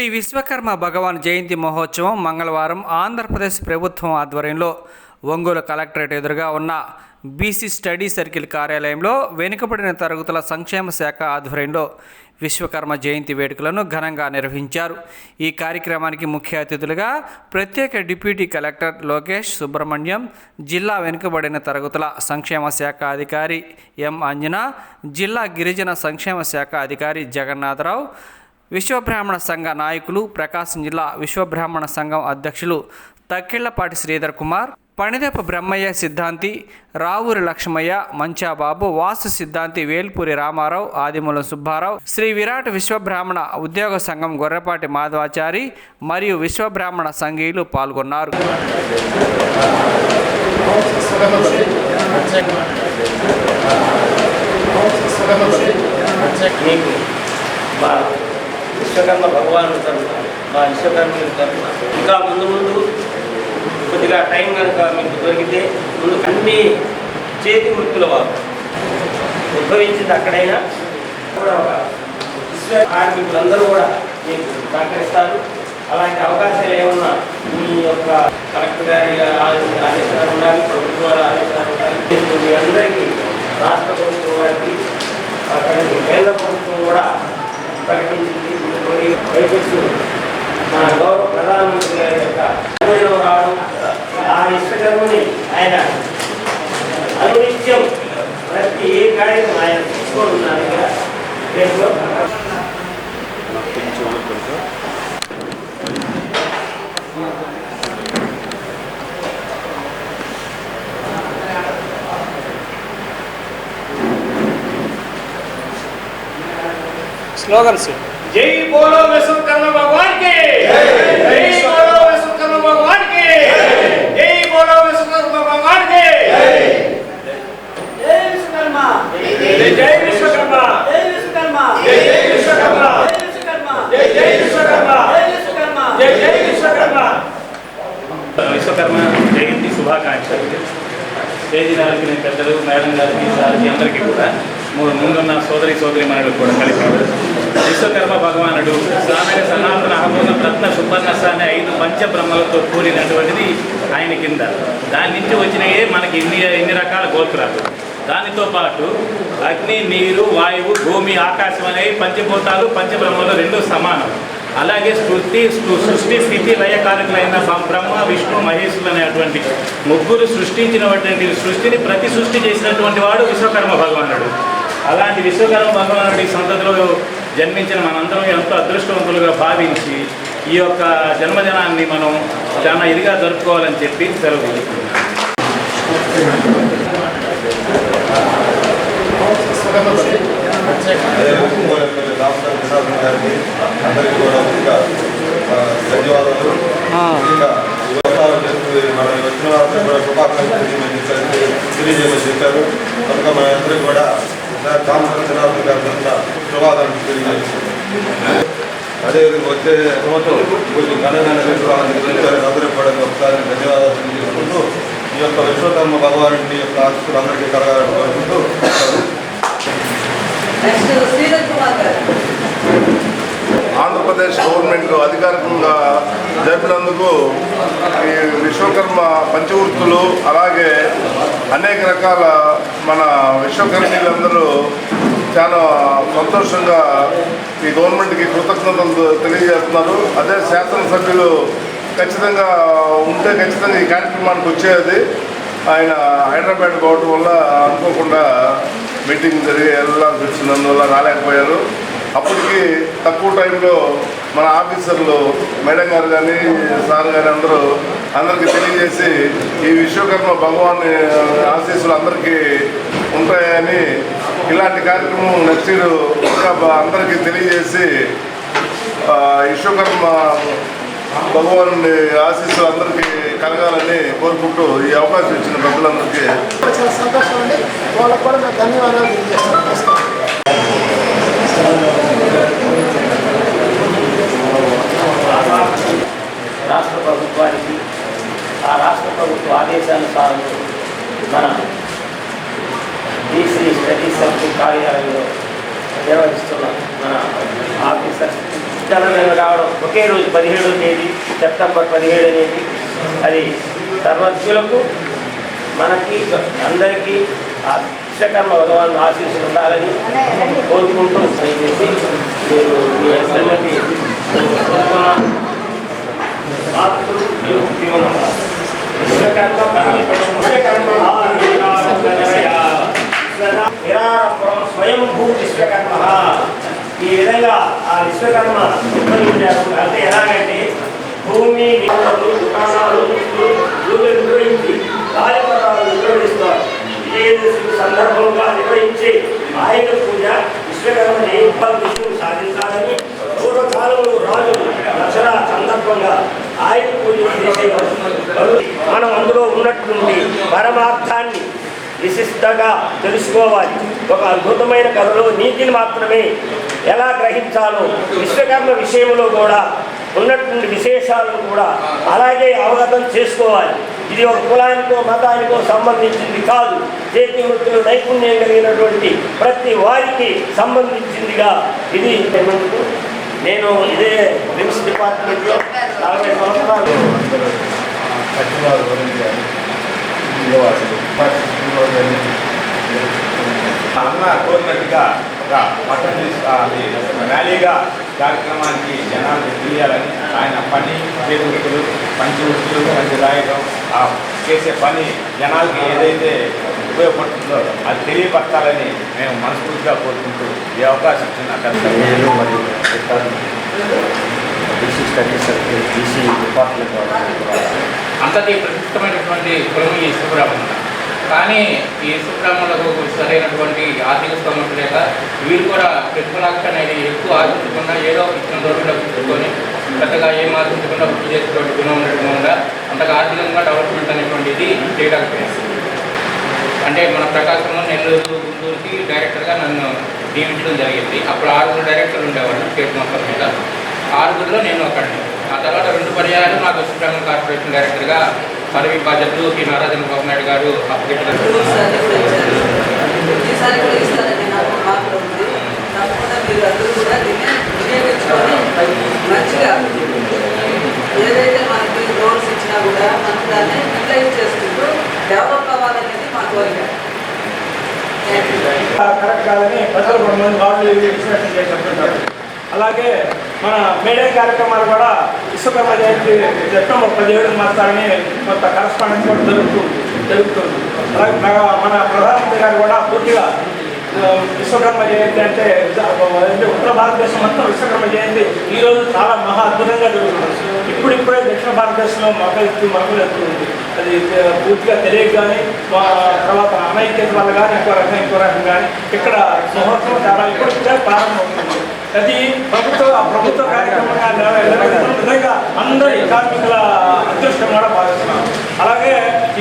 శ్రీ విశ్వకర్మ భగవాన్ జయంతి మహోత్సవం మంగళవారం ఆంధ్రప్రదేశ్ ప్రభుత్వం ఆధ్వర్యంలో ఒంగోలు కలెక్టరేట్ ఎదురుగా ఉన్న బీసీ స్టడీ సర్కిల్ కార్యాలయంలో వెనుకబడిన తరగతుల సంక్షేమ శాఖ ఆధ్వర్యంలో విశ్వకర్మ జయంతి వేడుకలను ఘనంగా నిర్వహించారు. ఈ కార్యక్రమానికి ముఖ్య అతిథులుగా ప్రత్యేక డిప్యూటీ కలెక్టర్ లోకేష్ సుబ్రహ్మణ్యం జిల్లా వెనుకబడిన తరగతుల సంక్షేమ శాఖ అధికారి ఎం అంజనా జిల్లా గిరిజన సంక్షేమ శాఖ అధికారి జగన్నాథరావు విశ్వబ్రాహ్మణ సంఘ నాయకులు ప్రకాశం జిల్లా విశ్వబ్రాహ్మణ సంఘం అధ్యక్షులు తక్కిళ్ళపాటి శ్రీధర్ కుమార్ పణిదెప్ప బ్రహ్మయ్య సిద్ధాంతి రావూరి లక్ష్మయ్య మంచాబాబు వాసు సిద్ధాంతి వేల్పూరి రామారావు ఆదిమూలం సుబ్బారావు శ్రీ విరాట్ విశ్వబ్రాహ్మణ ఉద్యోగ సంఘం గొర్రెపాటి మాధవాచారి మరియు విశ్వబ్రాహ్మణ సంఘీయులు పాల్గొన్నారు. మీకు విశ్వకర్మ భగవాను తరఫున మా విశ్వకర్మ తరఫున ఇంకా ముందు ముందు కొద్దిగా టైం కనుక మీకు దొరికితే ముందు అన్ని చేతి వృత్తుల వారు ఉద్భవించింది అక్కడైనా కూడా ఒక విశ్వ కార్మికులందరూ కూడా మీకు సహకరిస్తారు. అలాంటి అవకాశాలు ఏమన్నా మీ యొక్క కలెక్టర్ గారి ఆదేశాలు ఉండాలి ప్రభుత్వ ఆదేశాలు ఉండాలి. మీ అందరికీ రాష్ట్ర ప్రభుత్వం వారికి అక్కడ కేంద్ర ప్రభుత్వం కూడా ప్రకటించింది మరియు మన గౌరవ ప్రధానమంత్రి గారి యొక్క అనుభవం రావడం ఆ ఇష్టకర్మని ఆయన అనునిత్యం ప్రతి ఏ కార్యం ఆయన తీసుకొని ఉన్నారు ఇక్కడ స్లోగన్స్ జై బోలో విశ్వకర్మ భగవాన్కి జై బోలో విశ్వకర్మ భగవాన్కి జై బోలో విశ్వకర్మ భగవాన్కి జై విశ్వకర్మ. జై విశ్వకర్మ! జై విశ్వకర్మ. జై విశ్వకర్మ! జై జై విశ్వకర్మ! జై విశ్వకర్మ. జై జై విశ్వకర్మ! విశ్వకర్మ జయంతి శుభాకాంక్షలు. స్టేజీ నాలుగు పెద్దలు మేడం గారికి సార్కి అందరికీ కూడా మూడు ముందున్న సోదరి సోదరి మనకు కూడా కలిపి విశ్వకర్మ భగవానుడు సామాన్య సనాతన అహోన రత్న సుపర్ణస అనే ఐదు పంచబ్రహ్మలతో కూడినటువంటిది ఆయన కింద. దాని నుంచి వచ్చినయే మనకి ఇన్ని ఇన్ని రకాల గోత్రాలు. దానితో పాటు అగ్ని నీరు వాయువు భూమి ఆకాశం అనేవి పంచభూతాలు పంచబ్రహ్మలు రెండు సమానం. అలాగే సృష్టి సృష్టి స్థితి లయకారకులైన బ్రహ్మ విష్ణు మహేశులు అనేటువంటి ముగ్గురు సృష్టించినటువంటి సృష్టిని ప్రతి సృష్టి చేసినటువంటి వాడు విశ్వకర్మ భగవానుడు. అలాంటి విశ్వకర్మ భగవానుడి సంతతిలో జన్మించిన మనందరం ఎంతో అదృష్టవంతులుగా భావించి ఈ యొక్క జన్మదినాన్ని మనం చాలా ఇదిగా జరుపుకోవాలని చెప్పి సెలవు తీసుకుంటున్నాం. అదేవిధంగా గారికి అందరికీ కూడా ఇంకా ఆ, ధన్యవాదాలు ఇంకా ఈ మన వచ్చిన వారికి కూడా శుభాకాంక్షలు తెలియజేశారు తెలియజేయమని చెప్పారు కనుక మన కూడా సార్ డాక్టర్ జనార్దన్ గారి తరఫున శుభాకాంక్షలు తెలియజేస్తున్నాం అదేవిధంగా వచ్చే సంవత్సరం కొంచెం ఘనంగా నిర్వహించాలని కూడా ఒకసారి ధన్యవాదాలు తెలియజేసుకుంటూ ఈ యొక్క విశ్వకర్మ భగవానుడి యొక్క ఆశీస్సులు అందరికీ కలగాలని కోరుకుంటూ ఆంధ్రప్రదేశ్ గవర్నమెంట్ అధికారికంగా జరిపినందుకు ఈ విశ్వకర్మ పంచవృత్తులు అలాగే అనేక రకాల మన విశ్వకర్మీలందరూ చాలా సంతోషంగా ఈ గవర్నమెంట్కి కృతజ్ఞతలు తెలియజేస్తున్నారు. అదే శాసనసభ్యులు ఖచ్చితంగా ఉంటే ఖచ్చితంగా ఈ కార్యక్రమానికి వచ్చేది. ఆయన హైదరాబాద్ పోవడం వల్ల అనుకోకుండా మీటింగ్ జరిగి వెళ్ళాల్సి వచ్చినందువల్ల రాలేకపోయారు. అప్పటికి తక్కువ టైంలో మన ఆఫీసర్లు మేడం గారు కానీ సార్ కానీ అందరూ అందరికీ తెలియజేసి ఈ విశ్వకర్మ భగవాన్ ఆశీస్సులు అందరికీ ఉంటాయని ఇలాంటి కార్యక్రమం నెక్స్ట్ ఇయర్ ఇంకా అందరికీ తెలియజేసి విశ్వకర్మ భగవాన్ ఆశీస్సులు అందరికీ కలగాలని కోరుకుంటూ ఈ అవకాశం ఇచ్చిన పెద్దలందరికీ. చాలా సంతోషం అండి. వాళ్ళకు కూడా ధన్యవాదాలు తెలియజేస్తాం నమస్కారం రాష్ట్ర ప్రభుత్వానికి ఆ రాష్ట్ర ప్రభుత్వ ఆదేశానుసారంలో మన బీసీ స్టడీ సర్కిల్ కార్యాలయంలో నిర్వహిస్తున్న మన ఆఫీసర్స్ జననం రావడం ఒకే రోజు పదిహేడో తేదీ సెప్టెంబర్ పదిహేడు అనేది అది సర్వజ్ఞులకు మనకి అందరికీ ఆ విశ్వకర్మ భగవాన్ ఆశీస్సులు ఉండాలని కోరుకుంటూ దయచేసి మీరు మీ అందరికీ కోరుకున్న ఆత్మలు మీరు జీవనం విశ్వకర్మ విశ్వకర్మ నిరారంభం స్వయంభూ విశ్వకర్మ ఈ విధంగా ఆ విశ్వకర్మ అంటే ఎలాగంటే భూమి దుకాణాలు పూజలు నిర్వహించి కార్యక్రమాలు నిర్వహిస్తారు విజయదశమి సందర్భంగా నిర్వహించే ఆయుధ పూజ విశ్వకర్మ విషయం సాధించాలని పూర్వకాలంలో రాజు దసరా సందర్భంగా ఆయుధ పూజ చేసేవారు మనం అందులో ఉన్నటువంటి పరమార్థాన్ని విశిష్టంగా తెలుసుకోవాలి. ఒక అద్భుతమైన కథలో నీతిని మాత్రమే ఎలా గ్రహించాలో విశ్వకర్మ విషయంలో కూడా ఉన్నటువంటి విశేషాలను కూడా అలాగే అవగతం చేసుకోవాలి. ఇది ఒక కులానికో మతానికో సంబంధించింది కాదు. చేతి వృత్తులు నైపుణ్యం కలిగినటువంటి ప్రతి వారికి సంబంధించిందిగా ఇది. నేను ఇదే రిమ్స్ డిపార్ట్మెంట్లో నలభై సంవత్సరాలు సచివాలయం అన్న కోరినట్టుగా ఒక పట్టణ అది ర్యాలీగా కార్యక్రమానికి జనాలు తెలియాలని ఆయన పని చేతులు మంచి వృత్తులు మంచి రాయడం ఆ చేసే పని జనాలకి ఏదైతే ఉపయోగపడుతుందో అది తెలియపరచాలని మేము మనస్ఫూర్తిగా కోరుకుంటూ ఈ అవకాశం ఇచ్చిన నేను మరియు BC study circle BC department అంతటి ప్రసిద్ధమైనటువంటి కులం ఈ సుబ్రహ్మణ్యం కానీ ఈ సుబ్రహ్మణ్యకు సరైనటువంటి ఆర్థిక స్తోమత లేక వీరు కూడా ప్రతిఫలాక్ష అనేది ఎక్కువ ఆశించకుండా ఏదో ఇచ్చిన రోజుల్లో పెట్టుకొని పెద్దగా ఏం ఆశించకుండా వృత్తి చేసేటువంటి గుణం ఉండటం వల్ల అంతగా ఆర్థికంగా డెవలప్మెంట్ అనేటువంటిది చేయలేకపోయింది అంటే మన ప్రకాశంలో నెల్లూరు గుంటూరుకి డైరెక్టర్గా నన్ను నియమించడం జరిగింది. అప్పుడు ఆరుగురు డైరెక్టర్లు ఉండేవాళ్ళు స్టేట్ మొత్తం మీద. ఆరుగురిలో నేను ఒకడిని. ఆ తర్వాత రెండు పర్యాయాలు నాకు సుబ్రహ్మణ్య కార్పొరేషన్ డైరెక్టర్గా పదవి బాధ్యతలు శ్రీ నారాజన బాబు నాయుడు గారు ఏదైతే మనకి ఇచ్చినా కూడా మనం దాన్ని యూటిలైజ్ చేసుకుంటూ డెవలప్ అవ్వాలనేది మా కోరిక. థ్యాంక్ యూ కరెక్ట్ కాదని ప్రజలు కొంతమంది వాళ్ళు అలాగే మన మేడే కార్యక్రమాలు కూడా విశ్వకర్మ జయంతి చట్టం పదిహేడు మాసాలని కొంత కరస్పాండెన్స్ కూడా జరుగుతూ జరుగుతుంది. అలాగే మన- ప్రధానమంత్రి గారు కూడా పూర్తిగా విశ్వకర్మ జయంతి అంటే అంటే ఉత్తర భారతదేశం మొత్తం విశ్వకర్మ జయంతి ఈరోజు చాలా మహా అద్భుతంగా జరుగుతుంది. ఇప్పుడిప్పుడే దక్షిణ భారతదేశంలో మొదలెత్తు మొదలెత్తుంది అది పూర్తిగా తెలియక కానీ మా తర్వాత అమైక్యత వల్ల కానీ ఇంకో రకం ఇంకో రకం కానీ ఇక్కడ మహోత్సవం చాలా ఇప్పుడు ప్రారంభమవుతుంది. అది ప్రభుత్వ ప్రభుత్వ కార్యక్రమంగా నిర్వహించడం నిజంగా అందరి కార్మికుల అదృష్టం కూడా భావిస్తున్నాం. అలాగే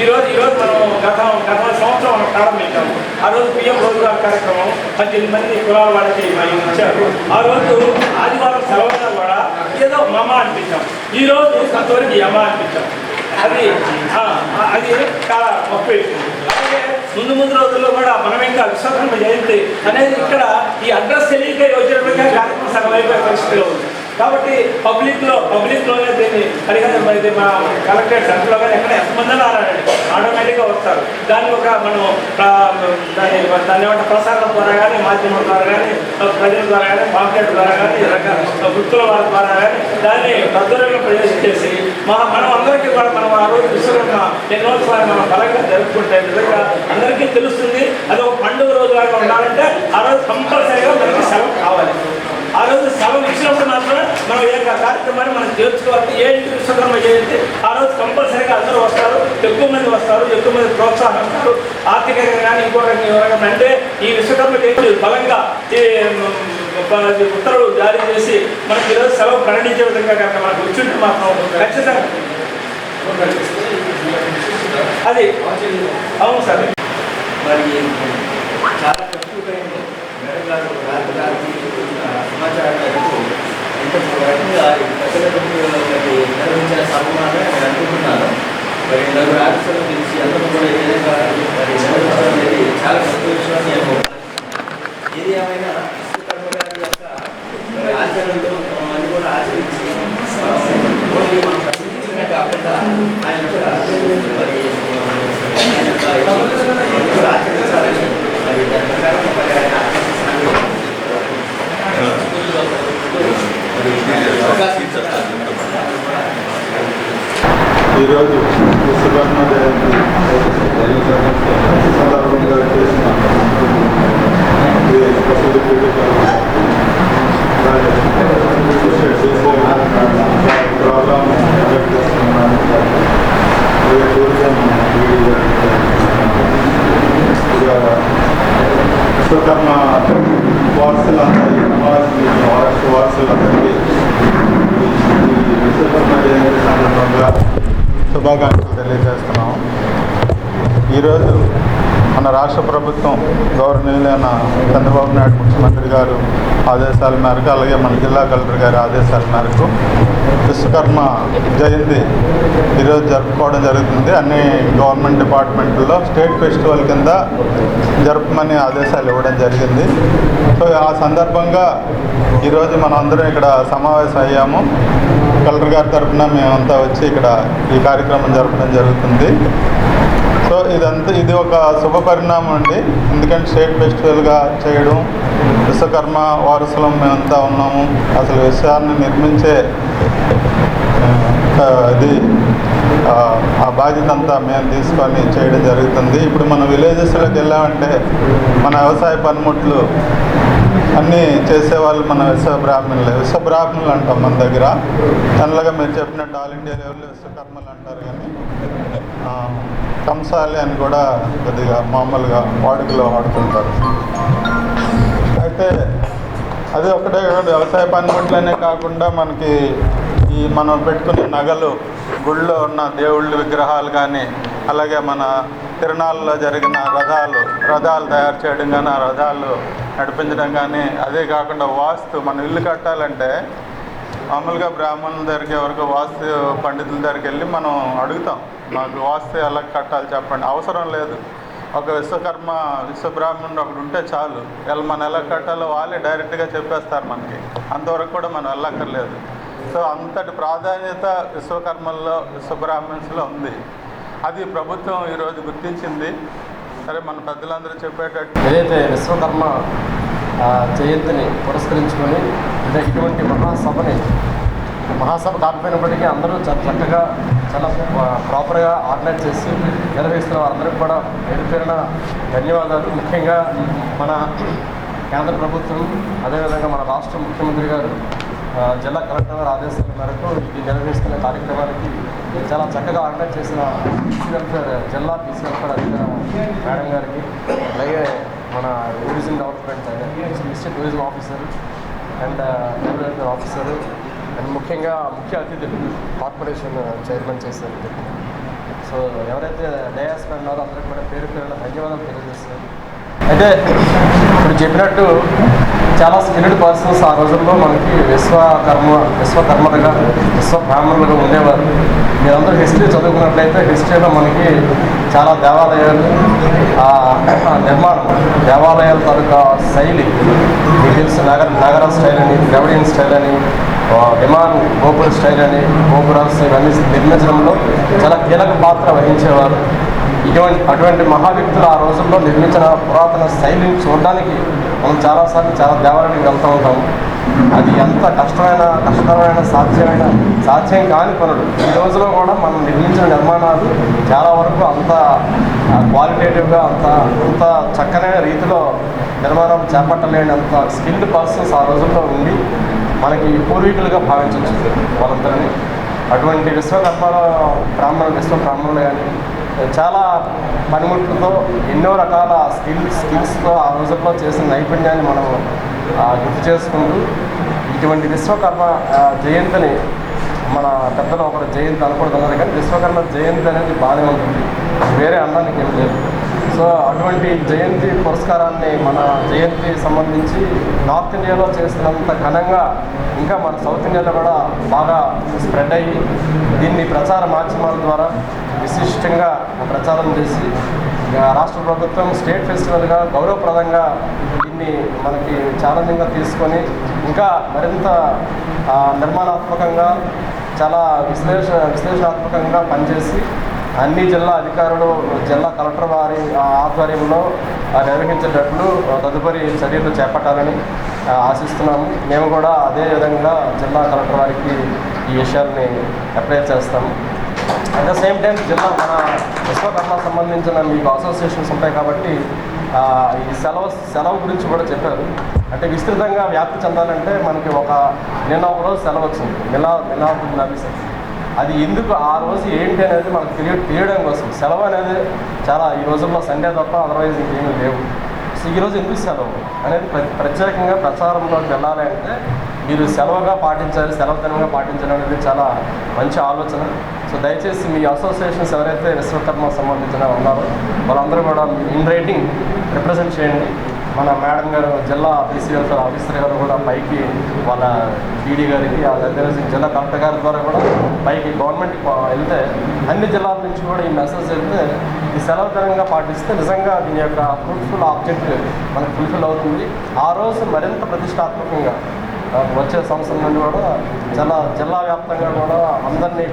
ఈరోజు ఈరోజు మనం గత గత సంవత్సరం మనం ప్రారంభించాము ఆ రోజు పిఎం రోజుగారు కార్యక్రమం పద్దెనిమిది మంది కులాల వాళ్ళకి మరి ఇచ్చారు. ఆ రోజు ఆదివారం సెలవుగా కూడా ఏదో మమ అనిపించాం. ఈ రోజు కొంతవరకు యమ అనిపించాం. అది అది చాలా గొప్ప అలాగే ముందు ముందు రోజుల్లో కూడా మనం ఇంకా విశ్వకర్మ జయంతి అనేది ఇక్కడ ఈ అడ్రస్ తెలియక వచ్చినట్టుగా కార్యక్రమం సగం అయిపోయే పరిస్థితిలో ఉంది. కాబట్టి పబ్లిక్లో పబ్లిక్లోనే దీన్ని పరిహారం అయితే మా కలెక్టరేట్ సెంటర్లో కానీ ఎక్కడ ఎంతమంది రారండి ఆటోమేటిక్గా వస్తారు. దాన్ని ఒక మనం దాని దాన్ని యొక్క ఏమంటే ప్రసారం ద్వారా కానీ మాధ్యమం ద్వారా కానీ ప్రజల ద్వారా కానీ పాంప్లెట్ ద్వారా కానీ రకాల వృత్తుల వారి ద్వారా కానీ దాన్ని ప్రజలకు ప్రవేశించేసి మా మనం అందరికీ కూడా మనం ఆ రోజు విశ్వకర్మ ఎన్నోత్సవాన్ని మనం బలంగా జరుపుకుంటే నిజంగా అందరికీ తెలుస్తుంది. అది ఒక పండుగ రోజు లాగా ఉండాలంటే ఆ రోజు కంపల్సరీగా మనకి సెలవు కావాలి. ఆ రోజు సెలవు ఇచ్చినప్పుడు మాత్రం మనం ఏ కార్యక్రమాన్ని మనం చేర్చుకోవాలి. ఏంటి విశ్వకర్మ జయంతి? ఆ రోజు కంపల్సరీగా అందరూ వస్తారు. ఎక్కువ మంది వస్తారు. ఎక్కువ మంది ప్రోత్సాహం ఇస్తారు. ఆర్థికంగా కానీ ఇంకో రకంగా అంటే ఈ విశ్వకర్మ జయంతి బలంగా ఈ ఉత్తర్వులు జారీ చేసి మనకి ఈరోజు సెలవు ప్రకటించే విధంగా కనుక మనకు వచ్చింటే మాత్రం ఖచ్చితంగా. అది. అవును సార్. మరి చాలా తక్కువ సమాచారం కాబట్టి ప్రజల నిర్వహించిన సన్మానం నేను అనుకుంటున్నాను. మరి నలుగురు ఆఫీసులు పిలిచి అందరూ కూడా ఈ మరి నిర్వహించడం అనేది చాలా సంతోషం నేను ఏది ఏమైనా యొక్క ఆచరణలు అన్ని కూడా ఆచరించి కాకుండా ఆయన కూడా మరి ఆచరించాలని మరి దాని ప్రకారం ఈరోజు విశ్వకర్మ జయంతి సందర్భంగా చేసిన ఈ ప్రసిద్ధ క్రికెటర్ అలాగే ప్రోగ్రామ్ కండక్ట్ చేస్తున్నాను అలాగే టూరిజం వీడియో ఇక విశ్వకర్మ వారసులందరికీ సమావేశం వారసు వారసులందరికీ ఈ విశ్వకర్మ జయంతి సందర్భంగా శుభాకాంక్షలు తెలియజేస్తున్నాం ఈరోజు మన రాష్ట్ర ప్రభుత్వం గౌరవనీయులైన చంద్రబాబు నాయుడు ముఖ్యమంత్రి గారు ఆదేశాల మేరకు అలాగే మన జిల్లా కలెక్టర్ గారి ఆదేశాల మేరకు విశ్వకర్మ జయంతి ఈరోజు జరుపుకోవడం జరుగుతుంది. అన్ని గవర్నమెంట్ డిపార్ట్మెంట్లో స్టేట్ ఫెస్టివల్ కింద జరపమని ఆదేశాలు ఇవ్వడం జరిగింది. సో ఆ సందర్భంగా ఈరోజు మనం అందరం ఇక్కడ సమావేశం అయ్యాము. కలెక్టర్ గారి తరఫున మేమంతా వచ్చి ఇక్కడ ఈ కార్యక్రమం జరపడం జరుగుతుంది. సో ఇదంతా ఇది ఒక శుభ పరిణామం అండి. ఎందుకంటే స్టేట్ ఫెస్టివల్గా చేయడం విశ్వకర్మ వారసులం మేమంతా ఉన్నాము. అసలు విషయాన్ని నిర్మించే ఇది ఆ, బాధ్యత అంతా మేము తీసుకొని చేయడం జరుగుతుంది. ఇప్పుడు మన విలేజెస్లోకి వెళ్ళామంటే మన వ్యవసాయ పనిముట్లు అన్నీ చేసేవాళ్ళు మన విశ్వ బ్రాహ్మణులే. విశ్వ బ్రాహ్మణులు అంటాం మన దగ్గర. జనరల్గా మీరు చెప్పినట్టు ఆల్ ఇండియా లెవెల్లో విశ్వకర్మలు అంటారు కానీ కంసాలి అని కూడా కొద్దిగా మామూలుగా వాడుకలో వాడుతుంటారు. అయితే అది ఒకటే కాదు వ్యవసాయ పనిముట్లనే కాకుండా మనకి ఈ మనం పెట్టుకునే నగలు గుళ్ళో ఉన్న దేవుళ్ళ విగ్రహాలు కానీ అలాగే మన తిరునాళ్ళలో జరిగిన రథాలు రథాలు తయారు చేయడం కానీ ఆ రథాలు నడిపించడం కానీ అదే కాకుండా వాస్తు మన ఇల్లు కట్టాలంటే మామూలుగా బ్రాహ్మణుల దగ్గరికి ఎవరికి వాస్తు పండితుల దగ్గరికి వెళ్ళి మనం అడుగుతాం. మాకు వాస్తే ఎలా కట్టాలి చెప్పండి. అవసరం లేదు. ఒక విశ్వకర్మ విశ్వబ్రాహ్మణుడు ఒకడు ఉంటే చాలు. ఎలా మనం ఎలా కట్టాలో వాళ్ళే డైరెక్ట్గా చెప్పేస్తారు మనకి. అంతవరకు కూడా మనం వెళ్ళక్కర్లేదు. సో అంతటి ప్రాధాన్యత విశ్వకర్మల్లో విశ్వబ్రాహ్మణ్స్లో ఉంది. అది ప్రభుత్వం ఈరోజు గుర్తించింది. సరే మన పెద్దలందరూ చెప్పేటట్టు. ఏదైతే విశ్వకర్మ జయంతిని పురస్కరించుకొని అంటే ఇటువంటి మహాసభని మహాసభ కాకపోయినప్పటికీ అందరూ చాలా చక్కగా చాలా ప్రాపర్గా ఆర్గనైజ్ చేసి నిర్వహిస్తున్న వారందరికీ కూడా పేరు పేరున ధన్యవాదాలు. ముఖ్యంగా మన కేంద్ర ప్రభుత్వం అదేవిధంగా మన రాష్ట్ర ముఖ్యమంత్రి గారు జిల్లా కలెక్టర్ గారి ఆదేశాల మేరకు ఇది నిర్వహిస్తున్న కార్యక్రమానికి చాలా చక్కగా ఆర్గనైజ్ చేసిన పీసీ వెల్ఫేర్ జిల్లా పీసీ వెల్ఫేర్ మేడం గారికి అలాగే మన tourism development district tourism officer and welfare officer and ముఖ్యంగా ముఖ్య అతిథులు కార్పొరేషన్ చైర్మన్ చేశారు. సో ఎవరైతే డయాస్ ఉన్నారో అందరికీ కూడా పేరు పేరున ధన్యవాదాలు తెలియజేస్తారు అయితే ఇప్పుడు చెప్పినట్టు చాలా స్కిల్డ్ పర్సన్స్ ఆ రోజుల్లో మనకి విశ్వకర్మ విశ్వకర్మలుగా విశ్వ బ్రాహ్మణులుగా ఉండేవారు. మీరందరూ హిస్టరీ చదువుకున్నట్లయితే హిస్టరీలో మనకి చాలా దేవాలయాలు ఆ నిర్మాణం దేవాలయాల తాలూకా శైలి మీకు తెలుసు నగర నగర స్టైల్ అని ద్రవిడియన్ స్టైల్ అని విమాన్ గోపుర స్టైల్ అని గోపురాల్స్ ఇవన్నీ నిర్మించడంలో చాలా కీలక పాత్ర వహించేవారు. ఇటువంటి అటువంటి మహా వ్యక్తులు ఆ రోజుల్లో నిర్మించిన పురాతన శైలిని చూడడానికి మనం చాలాసార్లు చాలా దేవాలయానికి వెళ్తూ ఉంటాము అది ఎంత కష్టమైన కష్టమైన సాధ్యమైన సాధ్యం కాని పనులు. ఈ రోజులో కూడా మనం నిర్మించిన నిర్మాణాలు చాలా వరకు అంత క్వాలిటేటివ్గా అంత అంత చక్కనైన రీతిలో నిర్మాణం చేపట్టలేనంత స్కిల్డ్ పర్సన్స్ ఆ రోజుల్లో ఉండి మనకి పూర్వీకులుగా భావించవచ్చు వాళ్ళందరినీ. అటువంటి విశ్వకర్మ బ్రాహ్మణులు విశ్వ బ్రాహ్మణులు కానీ చాలా పనిముట్లతో ఎన్నో రకాల స్కిల్ స్కిల్స్తో ఆ రోజుల్లో చేసిన నైపుణ్యాన్ని మనం గుర్తు చేసుకుంటూ ఇటువంటి విశ్వకర్మ జయంతిని మన పెద్దలు ఒకరు జయంతి అనుకుంటున్నారు కానీ విశ్వకర్మ జయంతి అనేది బాగానే ఉంటుంది. వేరే అనడానికి ఏం లేదు. సో అటువంటి జయంతి పురస్కారాన్ని మన జయంతి సంబంధించి నార్త్ ఇండియాలో చేసినంత ఘనంగా ఇంకా మన సౌత్ ఇండియాలో కూడా బాగా స్ప్రెడ్ అయ్యి దీన్ని ప్రచార మాధ్యమాల ద్వారా విశిష్టంగా ప్రచారం చేసి రాష్ట్ర ప్రభుత్వం స్టేట్ ఫెస్టివల్గా గౌరవప్రదంగా దీన్ని మనకి ఛాలెంజింగ్గా తీసుకొని ఇంకా మరింత నిర్మాణాత్మకంగా చాలా విశ్లేష విశ్లేషణాత్మకంగా పనిచేసి అన్ని జిల్లా అధికారులు జిల్లా కలెక్టర్ వారి ఆ, ఆధ్వర్యంలో నిర్వహించేటట్లు తదుపరి చర్యలు చేపట్టాలని ఆశిస్తున్నాము. మేము కూడా అదే విధంగా జిల్లా కలెక్టర్ వారికి ఈ విషయాల్ని అప్లై చేస్తాము. అట్ ద సేమ్ టైం జిల్లా మన విశ్వకర్మ సంబంధించిన మీకు అసోసియేషన్స్ ఉంటాయి కాబట్టి ఈ సెలవు సెలవు గురించి కూడా చెప్పారు. అంటే విస్తృతంగా వ్యాప్తి చెందాలంటే మనకి ఒక నిన్న ఒక రోజు సెలవు వచ్చింది. మిలా మిలాదుల్ నబీ సార్ అది ఎందుకు ఆ రోజు ఏంటి అనేది మనకు తెలియ తెలియడం కోసం. సెలవు అనేది చాలా ఈ రోజుల్లో సండే తప్ప అదర్వైజ్ ఇంకేమీ లేవు. సో ఈరోజు ఎందుకు సెలవు అనేది ప్రత్యేకంగా ప్రచారంలోకి వెళ్ళాలి అంటే మీరు సెలవుగా పాటించాలి సెలవుతనంగా పాటించడం అనేది చాలా మంచి ఆలోచన. సో దయచేసి మీ అసోసియేషన్స్ ఎవరైతే విశ్వకర్మ సంబంధించిన ఉన్నారో వాళ్ళందరూ కూడా ఇన్ రైటింగ్ రిప్రజెంట్ చేయండి. మన మేడం గారు జిల్లా వెల్ఫేర్ ఆఫీసర్ గారు కూడా పైకి వాళ్ళ డీడీ గారికి అదే జిల్లా కలెక్టర్ గారి ద్వారా కూడా పైకి గవర్నమెంట్కి వెళ్తే అన్ని జిల్లాల నుంచి కూడా ఈ మెసేజ్ వెళ్తే ఈ సెలవు దినంగా పాటిస్తే నిజంగా దీని యొక్క ఫ్రూట్ఫుల్ ఆబ్జెక్ట్ మనకు ఫుల్ఫిల్ అవుతుంది. ఆ రోజు మరింత ప్రతిష్టాత్మకంగా వచ్చే సంవత్సరం నుండి కూడా చాలా జిల్లా వ్యాప్తంగా కూడా అందరినీ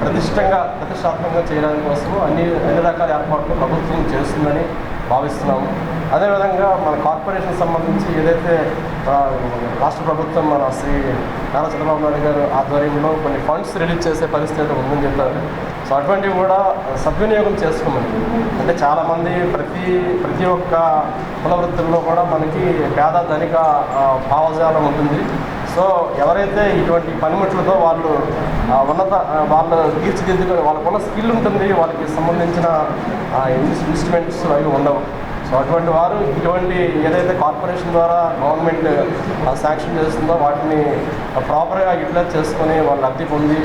ప్రతిష్టంగా ప్రతిష్టాత్మకంగా చేయడానికి కోసం అన్ని అన్ని రకాల ఏర్పాట్లు ప్రభుత్వం చేస్తుందని భావిస్తున్నాము. అదేవిధంగా మన కార్పొరేషన్ సంబంధించి ఏదైతే రాష్ట్ర ప్రభుత్వం మన శ్రీ నారా చంద్రబాబు నాయుడు గారు ఆధ్వర్యంలో కొన్ని ఫండ్స్ రిలీజ్ చేసే పరిస్థితి ఉందని చెప్పారు. సో అటువంటివి కూడా సద్వినియోగం చేసుకోమని. అంటే చాలామంది ప్రతి ప్రతి ఒక్క కులవృత్తుల్లో కూడా మనకి పేద ధనిక భావజాలం ఉంటుంది. సో ఎవరైతే ఇటువంటి పనిముట్లతో వాళ్ళు ఉన్నత వాళ్ళు తీర్చిదిద్దుకొని వాళ్ళకున్న స్కిల్ ఉంటుంది వాళ్ళకి సంబంధించిన ఇన్స్ట్రుమెంట్స్ అవి ఉండవు. అటువంటి వారు ఇటువంటి ఏదైతే కార్పొరేషన్ ద్వారా గవర్నమెంట్ శాంక్షన్ చేస్తుందో వాటిని ప్రాపర్గా యూటిలైజ్ చేసుకొని వాళ్ళు లబ్ధి పొంది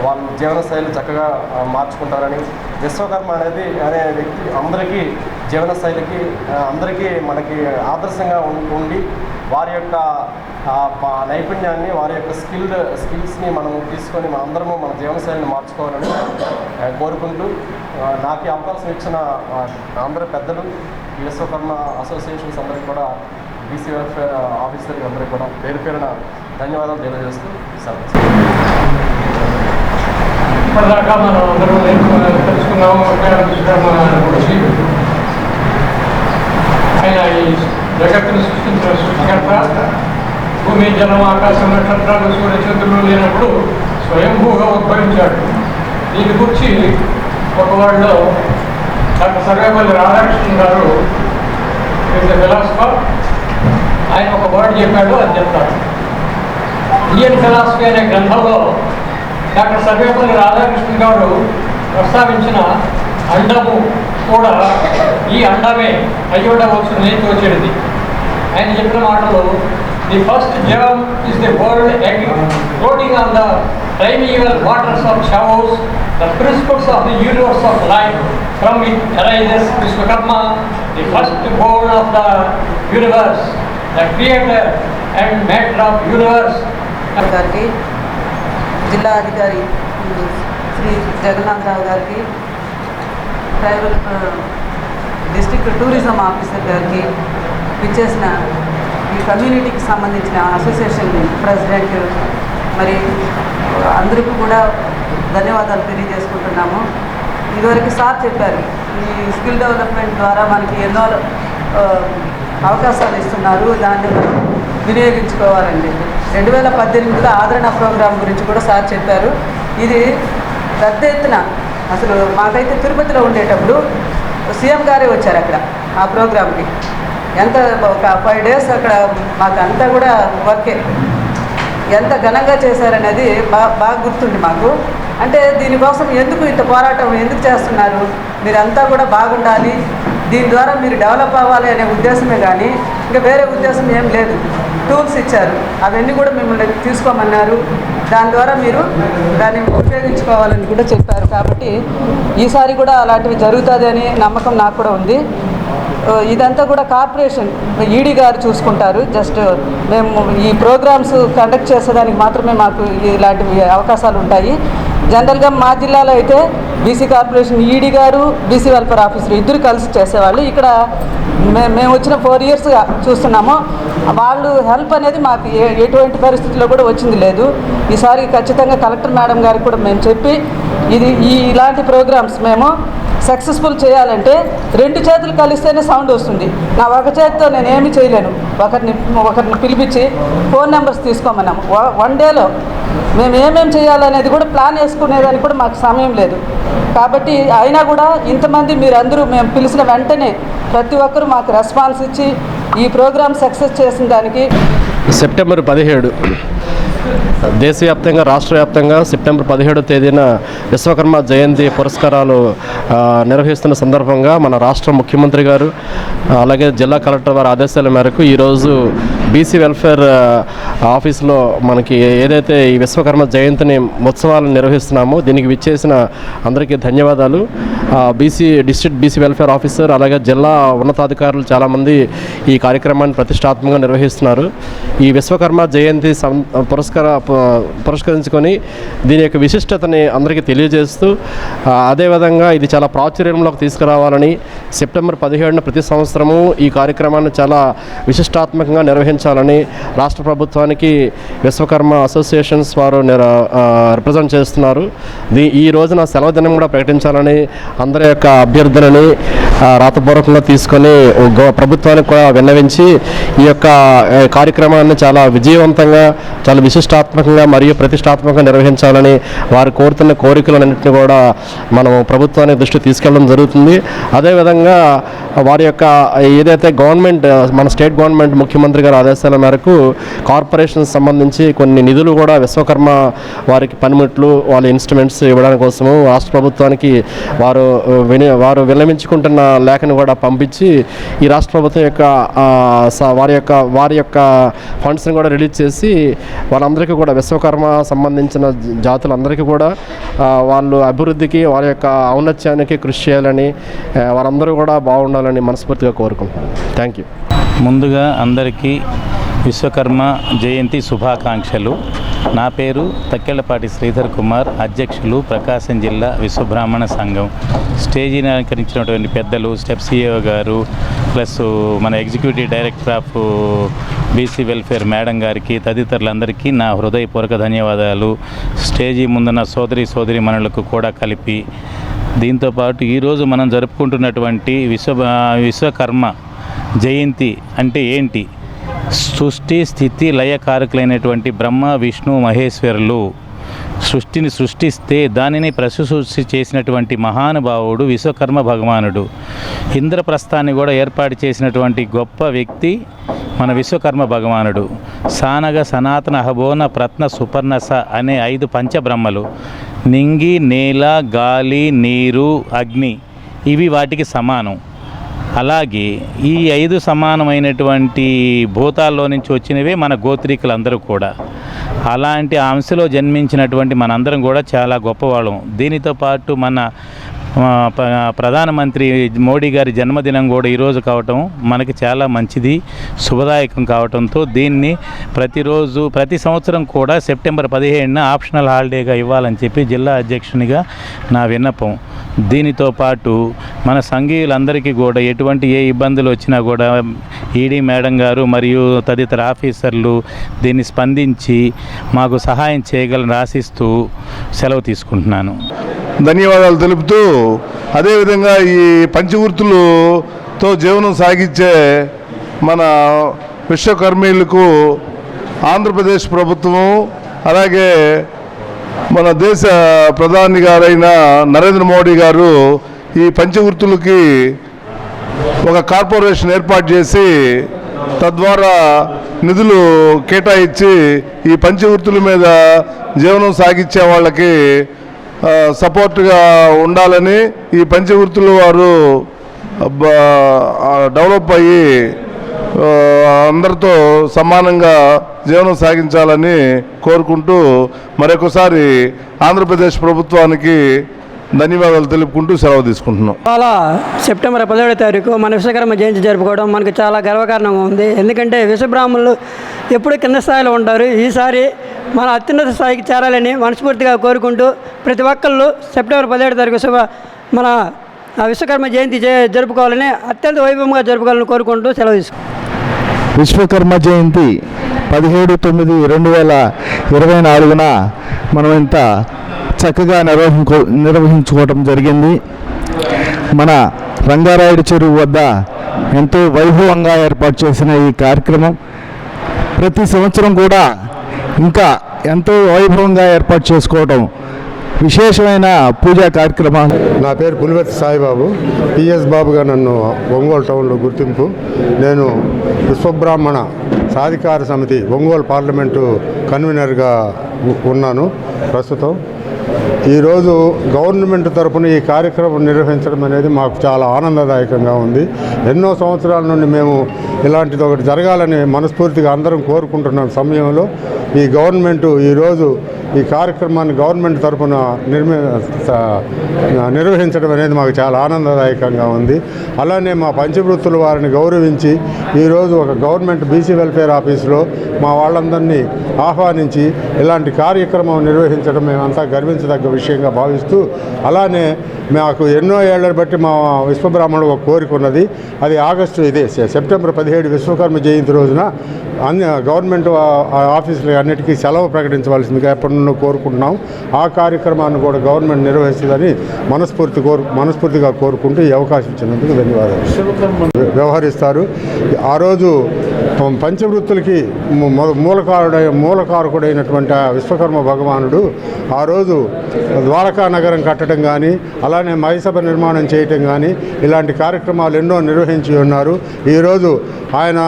వాళ్ళ జీవనశైలి చక్కగా మార్చుకుంటారని విశ్వకర్మ అనేది అనే వ్యక్తి అందరికీ జీవనశైలికి అందరికీ మనకి ఆదర్శంగా ఉండి వారి యొక్క నైపుణ్యాన్ని వారి యొక్క స్కిల్ స్కిల్స్ని మనం తీసుకొని మన అందరము మన జీవనశైలిని మార్చుకోవాలని కోరుకుంటూ నాకు ఈ అవకాశం ఇచ్చిన ఆంధ్ర అందరు పెద్దలు విశ్వకర్మ అసోసియేషన్స్ అందరికీ కూడా బీసీ వెల్ఫేర్ ఆఫీసర్ అందరికీ కూడా పేరు పేరున ధన్యవాదాలు తెలియజేస్తూ సెలవు ఇప్పటిదాకా మనం అందరూ తెలుసుకున్నాము గురించి. ఆయన ఈ జగత్తును సృష్టించిన సృష్టికర్త భూమి జలం ఆకాశం నక్షత్రాలు సూర్యచంద్రులు లేనప్పుడు స్వయంభూగా ఉద్భవించాడు. దీని గురించి ఒక డాక్టర్ సర్వేపల్లి రాధాకృష్ణన్ గారు ఫిలాసఫర్. ఆయన ఒక వర్డ్ చెప్పాడు అది చెప్తాను. ఇండియన్ ఫిలాసఫీ అనే గ్రంథంలో డాక్టర్ సర్వేపల్లి రాధాకృష్ణ గారు ప్రస్తావించిన అండము కూడా ఈ అండమే అయి ఉండవచ్చునని తోచేది ఆయన చెప్పిన మాటలు the first germ is the world egg floating on the primeval waters of Chavos, the principles of the universe of life, from it arises Vishwakarma, the first born of the universe, the creator and maker of universe, గారికి జిల్లా అధికారి శ్రీ జగన్నాథరావు గారికి tribal district tourism officer గారికి విచ్చేసిన ఈ కమ్యూనిటీకి సంబంధించిన association president మరి అందరికీ కూడా ధన్యవాదాలు తెలియజేసుకుంటున్నాము. ఇదివరకు సార్ చెప్పారు ఈ స్కిల్ డెవలప్మెంట్ ద్వారా మనకి ఎన్నో అవకాశాలు ఇస్తున్నారు దాన్ని మనం వినియోగించుకోవాలండి. రెండు వేల పద్దెనిమిదిలో ఆదరణ ప్రోగ్రాం గురించి కూడా సార్ చెప్పారు. ఇది పెద్ద ఎత్తున అసలు మాకైతే తిరుపతిలో ఉండేటప్పుడు సీఎం గారే వచ్చారు అక్కడ ఆ ప్రోగ్రాంకి. ఎంత ఒక ఫైవ్ డేస్ అక్కడ మాకు అంతా కూడా వర్కే. ఎంత ఘనంగా చేశారనేది బా బాగా గుర్తుంది మాకు. అంటే దీనికోసం ఎందుకు ఇంత పోరాటం ఎందుకు చేస్తున్నారు? మీరంతా కూడా బాగుండాలి. దీని ద్వారా మీరు డెవలప్ అవ్వాలి అనే ఉద్దేశమే కానీ ఇంకా వేరే ఉద్దేశం ఏం లేదు. టూల్స్ ఇచ్చారు. అవన్నీ కూడా మిమ్మల్ని తీసుకోమన్నారు. దాని ద్వారా మీరు దాన్ని ఉపయోగించుకోవాలని కూడా చెప్పారు. కాబట్టి ఈసారి కూడా అలాంటివి జరుగుతుంది అని నమ్మకం నాకు కూడా ఉంది. ఇదంతా కూడా కార్పొరేషన్ ఈడీ గారు చూసుకుంటారు. జస్ట్ మేము ఈ ప్రోగ్రామ్స్ కండక్ట్ చేసేదానికి మాత్రమే మాకు ఇలాంటివి అవకాశాలు ఉంటాయి. జనరల్గా మా జిల్లాలో అయితే బీసీ కార్పొరేషన్ ఈడీ గారు బీసీ వెల్ఫేర్ ఆఫీసర్ ఇద్దరు కలిసి చేసేవాళ్ళు. ఇక్కడ మే మేము వచ్చిన ఫోర్ ఇయర్స్గా చూస్తున్నాము. వాళ్ళు హెల్ప్ అనేది మాకు ఎటువంటి పరిస్థితుల్లో కూడా వచ్చింది లేదు. ఈసారి ఖచ్చితంగా కలెక్టర్ మేడం గారికి కూడా మేము చెప్పి ఇది ఈ ఇలాంటి ప్రోగ్రామ్స్ మేము సక్సెస్ఫుల్ చేయాలంటే రెండు చేతులు కలిస్తేనే సౌండ్ వస్తుంది. నా ఒక చేతితో నేను ఏమి చేయలేను. ఒకరిని ఒకరిని పిలిపించి ఫోన్ నెంబర్స్ తీసుకోమన్నాము. వ- వన్ డేలో మేము ఏమేమి చేయాలనేది కూడా ప్లాన్ వేసుకునేదానికి కూడా మాకు సమయం లేదు. కాబట్టి అయినా కూడా ఇంతమంది మీరందరూ మేము పిలిచిన వెంటనే ప్రతి ఒక్కరూ మాకు రెస్పాన్స్ ఇచ్చి ఈ ప్రోగ్రామ్ సక్సెస్ చేసిన దానికి సెప్టెంబర్ పదిహేడు. దేశవ్యాప్తంగా రాష్ట్ర వ్యాప్తంగా సెప్టెంబర్ పదిహేడో తేదీన విశ్వకర్మ జయంతి పురస్కారాలు నిర్వహిస్తున్న సందర్భంగా మన రాష్ట్ర ముఖ్యమంత్రి గారు అలాగే జిల్లా కలెక్టర్ వారి ఆదేశాల మేరకు ఈరోజు బీసీ వెల్ఫేర్ ఆఫీస్లో మనకి ఏదైతే ఈ విశ్వకర్మ జయంతిని ఉత్సవాలను నిర్వహిస్తున్నామో దీనికి విచ్చేసిన అందరికీ ధన్యవాదాలు. BC district BC welfare officer అలాగే జిల్లా ఉన్నతాధికారులు చాలామంది ఈ కార్యక్రమాన్ని ప్రతిష్టాత్మకంగా నిర్వహిస్తున్నారు. ఈ విశ్వకర్మ జయంతి సం పురస్కార పు- పురస్కరించుకొని దీని యొక్క విశిష్టతని అందరికీ తెలియజేస్తూ అదేవిధంగా ఇది చాలా ప్రాచుర్యంలోకి తీసుకురావాలని సెప్టెంబర్ పదిహేడున ప్రతి సంవత్సరము ఈ కార్యక్రమాన్ని చాలా విశిష్టాత్మకంగా నిర్వహించాలని రాష్ట్ర ప్రభుత్వానికి విశ్వకర్మ అసోసియేషన్స్ వారు రిప్రజెంట్ చేస్తున్నారు. దీ ఈ రోజున సెలవు దినం కూడా ప్రకటించాలని అందరి యొక్క అభ్యర్థులని రాతపూర్వకంగా తీసుకొని గో- ప్రభుత్వానికి కూడా విన్నవించి ఈ యొక్క కార్యక్రమాన్ని చాలా విజయవంతంగా చాలా విశిష్టాత్మకంగా మరియు ప్రతిష్టాత్మకంగా నిర్వహించాలని వారు కోరుతున్న కోరికలన్నింటినీ కూడా మనం ప్రభుత్వానికి దృష్టి తీసుకెళ్ళడం జరుగుతుంది. అదేవిధంగా వారి యొక్క ఏదైతే గవర్నమెంట్ మన స్టేట్ గవర్నమెంట్ ముఖ్యమంత్రి గారి ఆదేశాల మేరకు కార్పొరేషన్ సంబంధించి కొన్ని నిధులు కూడా విశ్వకర్మ వారికి పనిముట్లు వాళ్ళ ఇన్స్ట్రుమెంట్స్ ఇవ్వడానికి కోసము రాష్ట్ర ప్రభుత్వానికి వారు విని వారు విలమించుకుంటున్న లేఖను కూడా పంపించి ఈ రాష్ట్ర ప్రభుత్వం యొక్క స- వారి యొక్క వారి యొక్క ఫండ్స్ని కూడా రిలీజ్ చేసి వాళ్ళందరికీ కూడా విశ్వకర్మ సంబంధించిన జాతులందరికీ కూడా వాళ్ళు అభివృద్ధికి వారి యొక్క ఔన్నత్యానికి కృషి చేయాలని వారందరూ కూడా బాగుండాలని మనస్ఫూర్తిగా కోరుకుంటున్నాను థ్యాంక్ యూ ముందుగా అందరికీ విశ్వకర్మ జయంతి శుభాకాంక్షలు. నా పేరు తక్కెళ్ళపాటి శ్రీధర్ కుమార్ అధ్యక్షులు ప్రకాశం జిల్లా విశ్వబ్రాహ్మణ సంఘం. స్టేజీని అలంకరించినటువంటి పెద్దలు స్టెప్ సిఇఓ గారు ప్లస్ మన executive director of BC welfare madam గారికి తదితరులందరికీ నా హృదయపూర్వక ధన్యవాదాలు. స్టేజీ ముందున్న సోదరి సోదరి మనులకు కూడా కలిపి దీంతోపాటు ఈరోజు మనం జరుపుకుంటున్నటువంటి విశ్వ విశ్వకర్మ జయంతి అంటే ఏంటి? సృష్టి స్థితి లయకారకులైనటువంటి బ్రహ్మ విష్ణు మహేశ్వరులు సృష్టిని సృష్టిస్తే దానిని ప్రశుసృష్టి చేసినటువంటి మహానుభావుడు విశ్వకర్మ భగవానుడు. ఇంద్రప్రస్థాన్ని కూడా ఏర్పాటు చేసినటువంటి గొప్ప వ్యక్తి మన విశ్వకర్మ భగవానుడు. సానగ సనాతన అహబోన ప్రత్న సుపర్ణస అనే ఐదు పంచబ్రహ్మలు. నింగి నేల గాలి నీరు అగ్ని ఇవి వాటికి సమానం. అలాగే ఈ ఐదు సమానమైనటువంటి భూతాల్లో నుంచి వచ్చినవే మన గోత్రీకులందరూ కూడా. అలాంటి అంశలో జన్మించినటువంటి మనందరం కూడా చాలా గొప్పవాళ్ళం. దీనితో పాటు మన ప్రధానమంత్రి మోడీ గారి జన్మదినం కూడా ఈరోజు కావటం మనకి చాలా మంచిది శుభదాయకం కావటంతో దీన్ని ప్రతిరోజు ప్రతి సంవత్సరం కూడా సెప్టెంబర్ పదిహేడున ఆప్షనల్ హాలిడేగా ఇవ్వాలని చెప్పి జిల్లా అధ్యక్షునిగా నా విన్నపం. దీనితో పాటు మన సంఘీయులందరికీ కూడా ఎటువంటి ఏ ఇబ్బందులు వచ్చినా కూడా ఈడీ మేడం గారు మరియు తదితర ఆఫీసర్లు దీన్ని స్పందించి మాకు సహాయం చేయగలని ఆశిస్తూ సెలవు తీసుకుంటున్నాను. ధన్యవాదాలు తెలుపుతూ అదేవిధంగా ఈ పంచవృత్తులతో జీవనం సాగించే మన విశ్వకర్మీలకు ఆంధ్రప్రదేశ్ ప్రభుత్వము అలాగే మన దేశ ప్రధాని గారైన నరేంద్ర మోడీ గారు ఈ పంచవృత్తులకి ఒక కార్పొరేషన్ ఏర్పాటు చేసి తద్వారా నిధులు కేటాయించి ఈ పంచవృత్తుల మీద జీవనం సాగించే వాళ్ళకి సపోర్ట్గా ఉండాలని ఈ పంచవృత్తులు వారు డెవలప్ అయ్యి అందరితో సమానంగా జీవనం సాగించాలని కోరుకుంటూ మరొకసారి ఆంధ్రప్రదేశ్ ప్రభుత్వానికి ధన్యవాదాలు తెలుపుకుంటూ సెలవు తీసుకుంటున్నాం. అలా సెప్టెంబర్ పదిహేడో తారీఖు మన విశ్వకర్మ జయంతి జరుపుకోవడం మనకు చాలా గర్వకారణంగా ఉంది. ఎందుకంటే విశ్వబ్రాహ్మణులు ఎప్పుడు కింద స్థాయిలో ఉంటారు. ఈసారి మన అత్యున్నత స్థాయికి చేరాలని మనస్ఫూర్తిగా కోరుకుంటూ ప్రతి ఒక్కళ్ళు సెప్టెంబర్ పదిహేడు తారీఖు శుభ మన ఆ విశ్వకర్మ జయంతి జరుపుకోవాలని అత్యంత వైభవంగా జరుపుకోవాలని కోరుకుంటూ సెలవు తీసుకుంటాం విశ్వకర్మ జయంతి పదిహేడు తొమ్మిది రెండు వేల ఇరవై నాలుగున మనం ఇంత చక్కగా నిర్వహించు నిర్వహించుకోవటం జరిగింది. మన రంగారాయుడు చెరువు వద్ద ఎంతో వైభవంగా ఏర్పాటు చేసిన ఈ కార్యక్రమం. ప్రతి సంవత్సరం కూడా ఇంకా ఎంతో వైభవంగా ఏర్పాటు చేసుకోవడం విశేషమైన పూజా కార్యక్రమాలు. నా పేరు పులివెత్తి సాయిబాబు. పిఎస్ బాబుగా నన్ను ఒంగోలు టౌన్లో గుర్తింపు. నేను విశ్వబ్రాహ్మణ సాధికార సమితి ఒంగోలు పార్లమెంటు కన్వీనర్గా ఉన్నాను ప్రస్తుతం. ఈరోజు గవర్నమెంట్ తరఫున ఈ కార్యక్రమం నిర్వహించడం అనేది మాకు చాలా ఆనందదాయకంగా ఉంది. ఎన్నో సంవత్సరాల నుండి మేము ఇలాంటిది ఒకటి జరగాలని మనస్ఫూర్తిగా అందరం కోరుకుంటున్న సమయంలో. ఈ గవర్నమెంట్ ఈరోజు ఈ కార్యక్రమాన్ని గవర్నమెంట్ తరపున నిర్మి నిర్వహించడం అనేది మాకు చాలా ఆనందదాయకంగా ఉంది. అలానే మా పంచవృత్తుల వారిని గౌరవించి ఈరోజు ఒక గవర్నమెంట్ బీసీ వెల్ఫేర్ ఆఫీసులో మా వాళ్ళందరినీ ఆహ్వానించి ఇలాంటి కార్యక్రమం నిర్వహించడం మేమంతా గర్వించదగ్గ విషయంగా భావిస్తూ అలానే మాకు ఎన్నో ఏళ్ళని బట్టి మా విశ్వబ్రాహ్మణుడు ఒక కోరిక ఉన్నది. అది ఆగస్టు ఇదే సెప్టెంబర్ పదిహేడు విశ్వకర్మ జయంతి రోజున అన్ని గవర్నమెంట్ ఆఫీసులు అన్నిటికీ సెలవు ప్రకటించవలసిందిగా ఎప్పటి నుండో కోరుకుంటున్నాం. ఆ కార్యక్రమాన్ని కూడా గవర్నమెంట్ నిర్వహిస్తుందని మనస్ఫూర్తి కోరు మనస్ఫూర్తిగా కోరుకుంటూ ఈ అవకాశం ఇచ్చినందుకు ధన్యవాదాలు. వ్యవహరిస్తారు. ఆ రోజు పం- పంచవృత్తులకి ము- మూలకారుడై మూలకారకుడైనటువంటి ఆ విశ్వకర్మ భగవానుడు ఆ రోజు ద్వారకా నగరం కట్టడం కానీ అలానే మహిసభ నిర్మాణం చేయటం కానీ ఇలాంటి కార్యక్రమాలు ఎన్నో నిర్వహించి ఉన్నారు. ఈరోజు ఆయన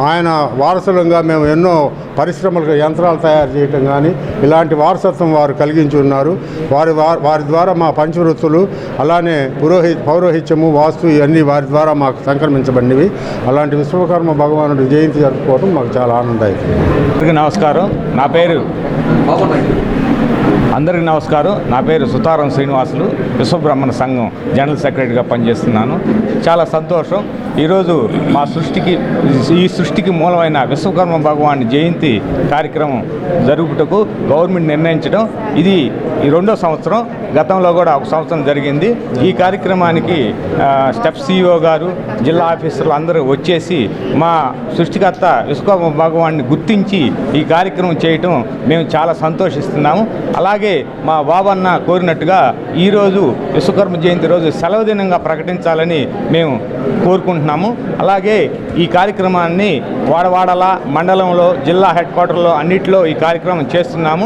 ఆయన అనుకూలంగా మేము ఎన్నో పరిశ్రమలకు యంత్రాలు తయారు చేయటం కానీ ఇలాంటి వారసత్వం వారు కలిగించి ఉన్నారు. వారి వారి ద్వారా మా పంచవృత్తులు అలానే పురోహి పౌరోహిత్యము వాస్తు ఇవన్నీ వారి ద్వారా మాకు సంక్రమించబడినవి. అలాంటి విశ్వకర్మ భగవానుడి జయంతి జరుపుకోవడం మాకు చాలా ఆనందదాయకం. నమస్కారం. నా పేరు అందరికీ నమస్కారం. నా పేరు సుతారం శ్రీనివాసులు విశ్వబ్రహ్మణ సంఘం జనరల్ సెక్రటరీగా పనిచేస్తున్నాను. చాలా సంతోషం. ఈరోజు మా సృష్టికి ఈ సృష్టికి మూలమైన విశ్వకర్మ భగవాన్ జయంతి కార్యక్రమం జరుపుటకు గవర్నమెంట్ నిర్ణయించడం. ఇది ఈ రెండో సంవత్సరం. గతంలో కూడా ఒక సంవత్సరం జరిగింది. ఈ కార్యక్రమానికి స్టెప్ సిఇఓ గారు జిల్లా ఆఫీసర్లు అందరూ వచ్చేసి మా సృష్టికర్త విశ్వకర్మ భగవాన్ని గుర్తించి ఈ కార్యక్రమం చేయటం మేము చాలా సంతోషిస్తున్నాము. అలాగే మా బాబన్న కోరినట్టుగా ఈరోజు విశ్వకర్మ జయంతి రోజు సెలవు దినంగా ప్రకటించాలని మేము కోరుకుంటున్నాము. అలాగే ఈ కార్యక్రమాన్ని వాడవాడల మండలంలో జిల్లా హెడ్ క్వార్టర్లో అన్నింటిలో ఈ కార్యక్రమం చేస్తున్నాము.